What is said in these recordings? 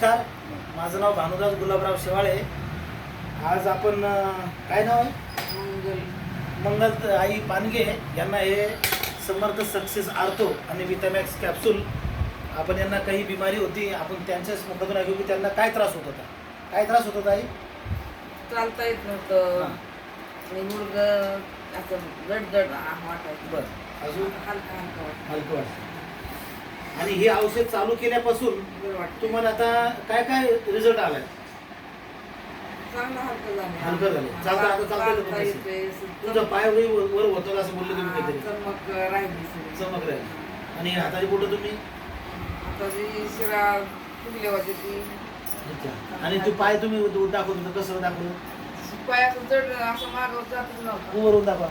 नमस्कार माझं नाव भानुदास गुलाबराव शेवाळे. आज आपण काय नाव आहे? मंगल. मंगल आई पानगे यांना हे समर्थ सक्सेस आर्थो आणि विटामॅक्स कॅप्सूल. आपण यांना काही बिमारी होती आपण त्यांच्याच मुखातून ऐकू की त्यांना काय त्रास होत होता? काय त्रास होत होता आई? चालता येत नव्हतं. आणि मुलग असं जड जड वाटायचं. बरं. अजून? हलका हलका वाटतं हलकं वाटतं आणि हे औषध चालू केल्यापासून तुम्हाला आता काय काय रिझल्ट आलाय? हलकं झालं. चालता- आता चालता तुमचा पाय वर होतो असं बोलले तुम्ही काहीतरी? चमक राहिली सगळी. चमक राहील. आणि हाताची बोटं तुम्ही? शिरा होती ती. आणि तू पाय तुम्ही दाखवत होता कसं दाखवलं? पाय असं जड असं मागं जातच नव्हतं. वरून दाखवा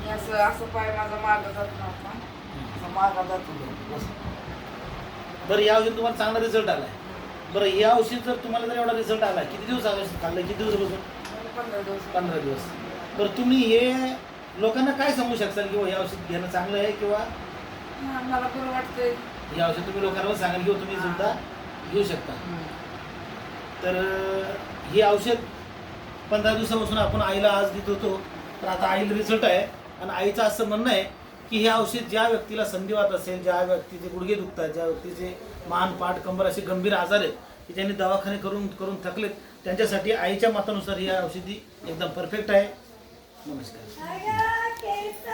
आणि असं असं पाय माझा मागं जात नव्हता. मागं जात बरं या औषध तुम्हाला चांगला रिझल्ट आलाय. बरं या औषध जर तुम्हाला जर एवढा रिझल्ट आला किती दिवस औषध खाल्लं किती दिवस बसून? पंधरा दिवस. पंधरा दिवस. बरं तुम्ही हे लोकांना काय सांगू शकता की हे औषध घेणं चांगलं आहे किंवा हां, मला बरं वाटतंय. हे औषध तुम्ही लोकांना सांगाल किंवा तुम्ही सुद्धा घेऊ शकता. तर हे औषध पंधरा दिवसापासून आपण आईला आज देत होतो. तर आता आईला रिझल्ट आहे. आणि आईचं असं म्हणणं आहे की हे औषध ज्या व्यक्तीला संधिवात असेल ज्या व्यक्तीचे गुडघे दुखतात ज्या व्यक्तीचे मान पाठ कंबर असे गंभीर आजार आहेत की ज्यांनी दवाखाने करून करून थकलेत त्यांच्यासाठी आईच्या मतानुसार ही औषधी एकदम परफेक्ट आहे. नमस्कार.